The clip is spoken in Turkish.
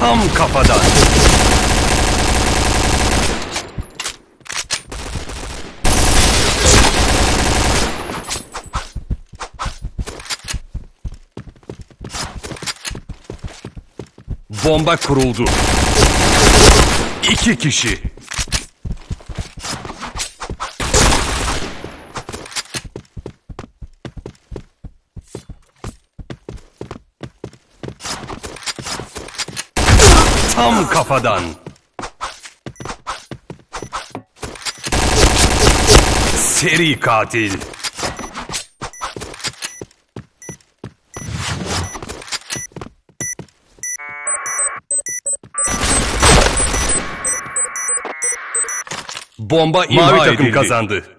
Tam kafadan. Bomba kuruldu. İki kişi. Tam kafadan. Seri katil. Bomba imha Mavi takım edildi. kazandı.